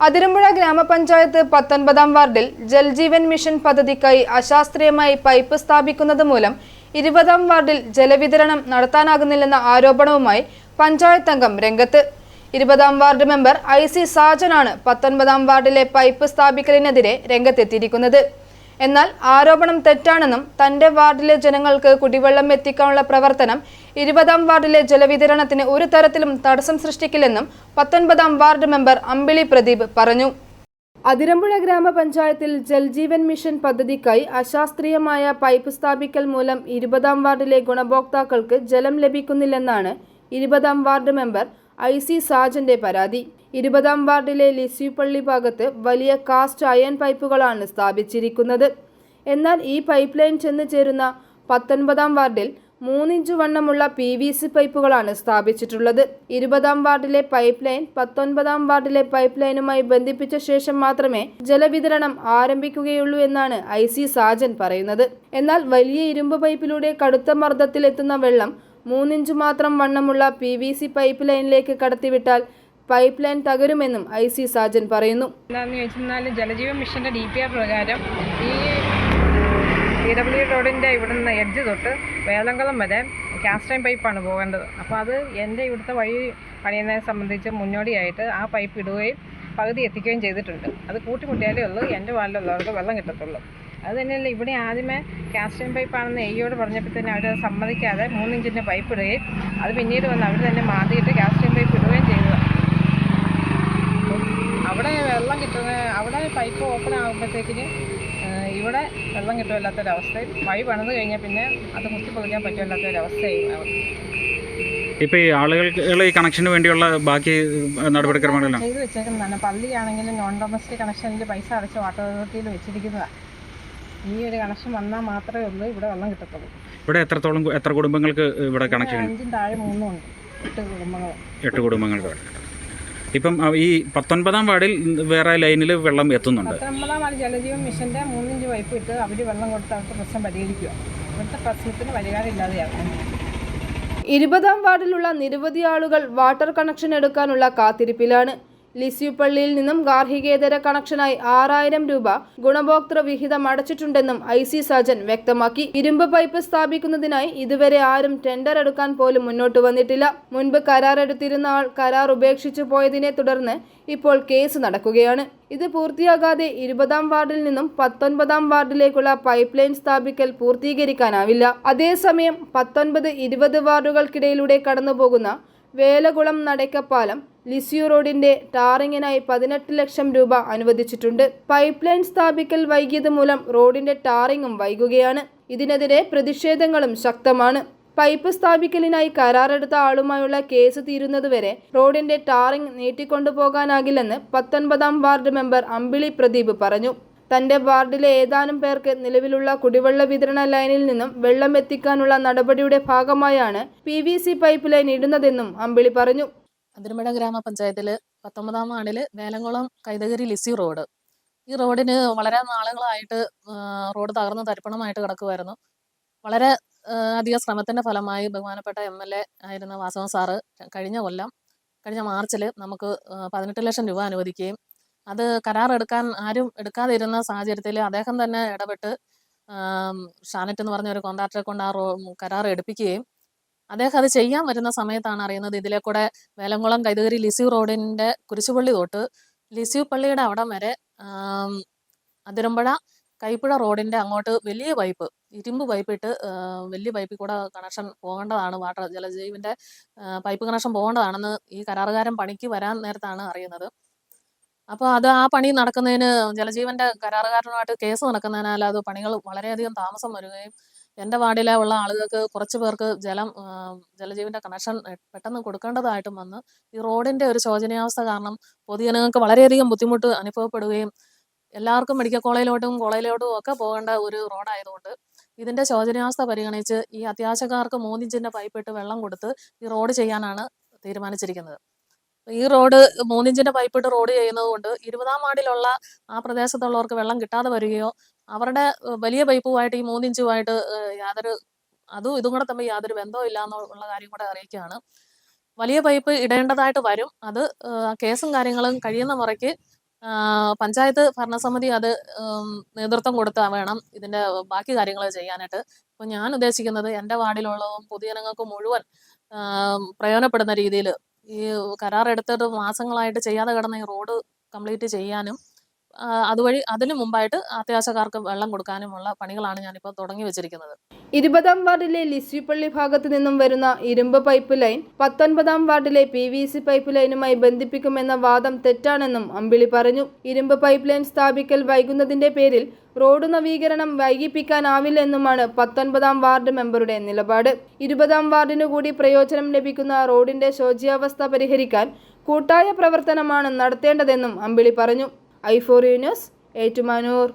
അതിരമ്പുഴ ഗ്രാമപഞ്ചായത്ത് പത്തൊൻപതാം വാർഡിൽ ജൽജീവൻ മിഷൻ പദ്ധതിക്കായി അശാസ്ത്രീയമായി പൈപ്പ് സ്ഥാപിക്കുന്നത് മൂലം ഇരുപതാം വാർഡിൽ ജലവിതരണം നടത്താനാകുന്നില്ലെന്ന ആരോപണവുമായി പഞ്ചായത്ത് അംഗം രംഗത്ത്. ഇരുപതാം വാർഡ് മെമ്പർ ഐ സി സാജനാണ് പത്തൊൻപതാം വാർഡിലെ പൈപ്പ് സ്ഥാപിക്കലിനെതിരെ രംഗത്തെത്തിയിരിക്കുന്നത്. എന്നാൽ ആരോപണം തെറ്റാണെന്നും തന്റെ വാർഡിലെ ജനങ്ങൾക്ക് കുടിവെള്ളം എത്തിക്കാനുള്ള പ്രവർത്തനം ഇരുപതാം വാർഡിലെ ജലവിതരണത്തിന് ഒരു തരത്തിലും തടസ്സം സൃഷ്ടിക്കില്ലെന്നും പത്തൊൻപതാം വാർഡ് മെമ്പർ അമ്പിളി പ്രദീപ് പറഞ്ഞു. അതിരമ്പുഴ ഗ്രാമപഞ്ചായത്തിൽ ജൽജീവൻ മിഷൻ പദ്ധതിക്കായി അശാസ്ത്രീയമായ പൈപ്പ് സ്ഥാപിക്കൽ മൂലം ഇരുപതാം വാർഡിലെ ഗുണഭോക്താക്കൾക്ക് ജലം ലഭിക്കുന്നില്ലെന്നാണ് ഇരുപതാം വാർഡ് മെമ്പർ ഐ സി സാജന്റെ പരാതി. ഇരുപതാം വാർഡിലെ ലിസിപ്പള്ളി ഭാഗത്ത് വലിയ കാസ്റ്റ് അയൺ പൈപ്പുകളാണ് സ്ഥാപിച്ചിരിക്കുന്നത്. എന്നാൽ ഈ പൈപ്പ് ലൈൻ ചെന്ന് ചേരുന്ന പത്തൊൻപതാം വാർഡിൽ മൂന്നിഞ്ച് വണ്ണമുള്ള പി വി സി പൈപ്പുകളാണ് സ്ഥാപിച്ചിട്ടുള്ളത്. ഇരുപതാം വാർഡിലെ പൈപ്പ് ലൈൻ പത്തൊൻപതാം വാർഡിലെ പൈപ്പ് ലൈനുമായി ബന്ധിപ്പിച്ച ശേഷം മാത്രമേ ജലവിതരണം ആരംഭിക്കുകയുള്ളൂ എന്നാണ് ഐ സി സാജൻ പറയുന്നത്. എന്നാൽ വലിയ ഇരുമ്പ് പൈപ്പിലൂടെ കടുത്ത മർദ്ദത്തിലെത്തുന്ന വെള്ളം മൂന്നിഞ്ച് മാത്രം വണ്ണമുള്ള പി വി സി പൈപ്പ് ലൈനിലേക്ക് കടത്തിവിട്ടാൽ പൈപ്പ് ലൈൻ തകരുമെന്നും ഐ സി സാജൻ പറയുന്നു. മിഷന്റെ ജലജീവൻ മിഷന്റെ ഡി പി ആർ പ്രകാരം ഈ പി ഡബ്ല്യു റോഡിന്റെ ഇവിടുന്ന് എഡ്ജ് തൊട്ട് വേലംകുളം വരെ കാസ്റ്റൈൻ പൈപ്പാണ് പോകേണ്ടത്. അപ്പോൾ അത് എന്റെ ഇവിടുത്തെ വഴി പണിയുന്നതിനെ സംബന്ധിച്ച് മുന്നോടിയായിട്ട് ആ പൈപ്പ് ഇടുകയും പകുതി എത്തിക്കുകയും ചെയ്തിട്ടുണ്ട്. അത് കൂട്ടിമുട്ടിയാലേ ഉള്ളൂ എന്റെ വാർഡിലുള്ളവർക്ക് വെള്ളം കിട്ടത്തുള്ളൂ. അത് തന്നെയല്ല ഇവിടെ ആദ്യമേ കാസ്റ്റൈൻ പൈപ്പാണെന്ന് എയ്യോട് പറഞ്ഞപ്പോൾ തന്നെ അവർ സമ്മതിക്കാതെ മൂന്നിഞ്ചിന്റെ പൈപ്പ് ഇടുകയും അത് പിന്നീട് വന്ന് അവർ തന്നെ മാറ്റിയിട്ട് കാസ്റ്റൈൻ പൈപ്പ് ഇടുകയും ചെയ്തതാണ്. അവിടെ വെള്ളം കിട്ടുന്ന അവിടെ പൈപ്പ് ഓപ്പൺ ആകുമ്പോഴത്തേക്കിന് ഇവിടെ വെള്ളം കിട്ടുമല്ലാത്തൊരവസ്ഥയും വഴി പണിത് കഴിഞ്ഞാൽ പിന്നെ അത് മുറ്റി പൊളിക്കാൻ പറ്റുമല്ലാത്തൊരവസ്ഥയും മാറും. ഇപ്പോൾ ഈ ആളുകൾക്ക് ഈ കണക്ഷന് വേണ്ടിയുള്ള ബാക്കി നടപടിക്രമങ്ങളെല്ലാം? ചെയ്ത് വെച്ചേക്കുന്നതാണ്. പള്ളിയാണെങ്കിലും നോൺ ഡൊമസ്റ്റിക് കണക്ഷനിൽ പൈസ അടച്ച് വാട്ടർ അതോറിറ്റിയിൽ വെച്ചിരിക്കുന്നതാണ് ഈ ഒരു കണക്ഷൻ വന്നാൽ മാത്രമേ ഉള്ളൂ ഇവിടെ വെള്ളം കിട്ടത്തുള്ളൂ. ഇവിടെ എത്രത്തോളം എത്ര കുടുംബങ്ങൾക്ക് ഇവിടെ കണക്ഷൻ അഞ്ചും താഴെ മൂന്നും ഉണ്ട്. എട്ട് കുടുംബങ്ങൾ എട്ട് കുടുംബങ്ങൾക്ക്. ഇപ്പം ഈ പത്തൊൻപതാം വാർഡിൽ വേറെ ലൈനിൽ വെള്ളം എത്തുന്നുണ്ട്. പത്തൊൻപതാം വാർഡ് ജലജീവൻ മിഷന്റെ മൂന്നിഞ്ച് പൈപ്പ് ഇട്ട് അവർ വെള്ളം കൊടുത്ത് അവർക്ക് പ്രശ്നം പരിഹരിക്കുക ഇവിടുത്തെ പ്രശ്നത്തിന് പരിഹാരം ഇല്ലാതെയാകും ഇരുപതാം വാർഡിലുള്ള നിരവധി ആളുകൾ വാട്ടർ കണക്ഷൻ എടുക്കാനുള്ള കാത്തിരിപ്പിലാണ്. ലിസ്യു പള്ളിയിൽ നിന്നും ഗാർഹികേതര കണക്ഷനായി ആറായിരം രൂപ ഗുണഭോക്തൃ വിഹിതം അടച്ചിട്ടുണ്ടെന്നും ഐ സി സജൻ വ്യക്തമാക്കി. ഇരുമ്പ് പൈപ്പ് സ്ഥാപിക്കുന്നതിനായി ഇതുവരെ ആരും ടെൻഡർ എടുക്കാൻ പോലും മുന്നോട്ട് വന്നിട്ടില്ല. മുൻപ് കരാർ എടുത്തിരുന്ന ആൾ കരാർ ഉപേക്ഷിച്ചു പോയതിനെ തുടർന്ന് ഇപ്പോൾ കേസ് നടക്കുകയാണ്. ഇത് പൂർത്തിയാകാതെ ഇരുപതാം വാർഡിൽ നിന്നും പത്തൊൻപതാം വാർഡിലേക്കുള്ള പൈപ്പ് ലൈൻ സ്ഥാപിക്കൽ പൂർത്തീകരിക്കാനാവില്ല. അതേസമയം പത്തൊൻപത് ഇരുപത് വാർഡുകൾക്കിടയിലൂടെ കടന്നുപോകുന്ന വേലകുളം നടക്കപ്പാലം ലിസ്യു റോഡിന്റെ ടാറിങ്ങിനായി പതിനെട്ട് ലക്ഷം രൂപ അനുവദിച്ചിട്ടുണ്ട്. പൈപ്പ് ലൈൻ സ്ഥാപിക്കൽ വൈകിയത് മൂലം റോഡിന്റെ ടാറിങ്ങും വൈകുകയാണ്. ഇതിനെതിരെ പ്രതിഷേധങ്ങളും ശക്തമാണ്. പൈപ്പ് സ്ഥാപിക്കലിനായി കരാറെടുത്ത ആളുമായുള്ള കേസ് തീരുന്നതുവരെ റോഡിന്റെ ടാറിംഗ് നീട്ടിക്കൊണ്ടുപോകാനാകില്ലെന്ന് പത്തൊൻപതാം വാർഡ് മെമ്പർ അമ്പിളി പ്രദീപ് പറഞ്ഞു. തന്റെ വാർഡിലെ ഏതാനും പേർക്ക് നിലവിലുള്ള കുടിവെള്ള വിതരണ ലൈനിൽ നിന്നും വെള്ളം എത്തിക്കാനുള്ള നടപടിയുടെ ഭാഗമായാണ് P V C pipe line ഇടുന്നതെന്നും Ambili പറഞ്ഞു. അതിരമ്പഴ ഗ്രാമപഞ്ചായത്തിൽ പത്തൊമ്പതാം വാർഡിൽ വേലംകുളം കൈതകരി ലിസി റോഡ്. ഈ റോഡിന് വളരെ നാളുകളായിട്ട് റോഡ് തകർന്ന് തരിപ്പണമായിട്ട് കിടക്കുമായിരുന്നു വളരെ അധിക ശ്രമത്തിന്റെ ഫലമായി ബഹുമാനപ്പെട്ട എം എൽ എ ആയിരുന്ന വാസവൻ സാറ് കഴിഞ്ഞ കൊല്ലം കഴിഞ്ഞ മാർച്ചിൽ നമുക്ക് പതിനെട്ട് ലക്ഷം രൂപ അനുവദിക്കുകയും അത് കരാർ എടുക്കാൻ ആരും എടുക്കാതിരുന്ന സാഹചര്യത്തിൽ അദ്ദേഹം തന്നെ ഇടപെട്ട് ഷാനറ്റ് എന്ന് പറഞ്ഞ ഒരു കോൺട്രാക്ടറെ കൊണ്ട് ആ റോ കരാർ എടുപ്പിക്കുകയും അദ്ദേഹം അത് ചെയ്യാൻ വരുന്ന സമയത്താണ് അറിയുന്നത് ഇതിലെ കൂടെ വേലംകുളം കൈതകരി ലിസ്യു റോഡിന്റെ കുരിശുപള്ളി തൊട്ട് ലിസ്യു പള്ളിയുടെ അവിടം വരെ അതിരമ്പുഴ കൈപ്പുഴ റോഡിന്റെ അങ്ങോട്ട് വലിയ പൈപ്പ് ഇരുമ്പ് പൈപ്പ് ഇട്ട് വലിയ പൈപ്പിൽ കൂടെ കണക്ഷൻ പോകേണ്ടതാണ് വാട്ടർ ജലജീവിന്റെ പൈപ്പ് കണക്ഷൻ പോകേണ്ടതാണെന്ന് ഈ കരാറുകാരൻ പണിക്ക് വരാൻ നേരത്താണ് അറിയുന്നത്. അപ്പോൾ അത് ആ പണി നടക്കുന്നതിന് ജലജീവന്റെ കരാറുകാരനുമായിട്ട് കേസ് നടക്കുന്നതിനാൽ അത് പണികൾ വളരെയധികം താമസം വരികയും എന്റെ വാർഡിലെ ഉള്ള ആളുകൾക്ക് കുറച്ച് പേർക്ക് ജലം ജലജീവന്റെ കണക്ഷൻ പെട്ടെന്ന് കൊടുക്കേണ്ടതായിട്ടും വന്ന് ഈ റോഡിന്റെ ഒരു ശോചനീയാവസ്ഥ കാരണം പൊതുജനങ്ങൾക്ക് വളരെയധികം ബുദ്ധിമുട്ട് അനുഭവപ്പെടുകയും എല്ലാവർക്കും മെഡിക്കൽ കോളേജിലോട്ടും കോളേജിലോട്ടും ഒക്കെ പോകേണ്ട ഒരു റോഡായതുകൊണ്ട് ഇതിന്റെ ശോചനീയാവസ്ഥ പരിഗണിച്ച് ഈ അത്യാവശ്യക്കാർക്ക് മൂന്നിഞ്ചിന്റെ പൈപ്പിട്ട് വെള്ളം കൊടുത്ത് ഈ റോഡ് ചെയ്യാനാണ് തീരുമാനിച്ചിരിക്കുന്നത്. ഈ റോഡ് മൂന്നിഞ്ചിന്റെ പൈപ്പിട്ട് റോഡ് ചെയ്യുന്നത് കൊണ്ട് ഇരുപതാം വാർഡിലുള്ള ആ പ്രദേശത്തുള്ളവർക്ക് വെള്ളം കിട്ടാതെ വരികയോ അവരുടെ വലിയ പൈപ്പുമായിട്ട് ഈ മൂന്നിഞ്ചുമായിട്ട് യാതൊരു അതും ഇതും കൂടെ തമ്മിൽ യാതൊരു ബന്ധവും ഇല്ല എന്നുള്ള കാര്യം കൂടെ അറിയിക്കുകയാണ്. വലിയ പൈപ്പ് ഇടേണ്ടതായിട്ട് വരും. അത് കേസും കാര്യങ്ങളും കഴിയുന്ന മുറയ്ക്ക് പഞ്ചായത്ത് ഭരണസമിതി അത് നേതൃത്വം കൊടുത്താൽ വേണം ഇതിന്റെ ബാക്കി കാര്യങ്ങൾ ചെയ്യാനായിട്ട്. അപ്പോൾ ഞാൻ ഉദ്ദേശിക്കുന്നത് എന്റെ വാർഡിലുള്ളതും പൊതുജനങ്ങൾക്ക് മുഴുവൻ പ്രയോജനപ്പെടുന്ന രീതിയിൽ ഈ കരാർ എടുത്തിട്ട് മാസങ്ങളായിട്ട് ചെയ്യാതെ കിടന്ന ഈ റോഡ് കംപ്ലീറ്റ് ചെയ്യാനും അതുവഴി അതിനു മുമ്പായിട്ട് അത്യാവശ്യക്കാർക്ക് വെള്ളം കൊടുക്കാനുമുള്ള പണികളാണ് ഞാനിപ്പോൾ തുടങ്ങി വെച്ചിരിക്കുന്നത്. ഇരുപതാം വാർഡിലെ ലിസ്വിപ്പള്ളി ഭാഗത്തു നിന്നും വരുന്ന ഇരുമ്പ് പൈപ്പ് ലൈൻ പത്തൊൻപതാം വാർഡിലെ പി വി സി പൈപ്പ് ലൈനുമായി ബന്ധിപ്പിക്കുമെന്ന വാദം തെറ്റാണെന്നും അമ്പിളി പറഞ്ഞു. ഇരുമ്പ് പൈപ്പ് ലൈൻ സ്ഥാപിക്കൽ വൈകുന്നതിന്റെ പേരിൽ റോഡ് നവീകരണം വൈകിപ്പിക്കാനാവില്ലെന്നുമാണ് പത്തൊൻപതാം വാർഡ് മെമ്പറുടെ നിലപാട്. ഇരുപതാം വാർഡിനു കൂടി പ്രയോജനം ലഭിക്കുന്ന റോഡിന്റെ ശോച്യാവസ്ഥ പരിഹരിക്കാൻ കൂട്ടായ പ്രവർത്തനമാണ് നടത്തേണ്ടതെന്നും അമ്പിളി പറഞ്ഞു. ഐഫോറിയ ന്യൂസ് ഏറ്റുമാനൂർ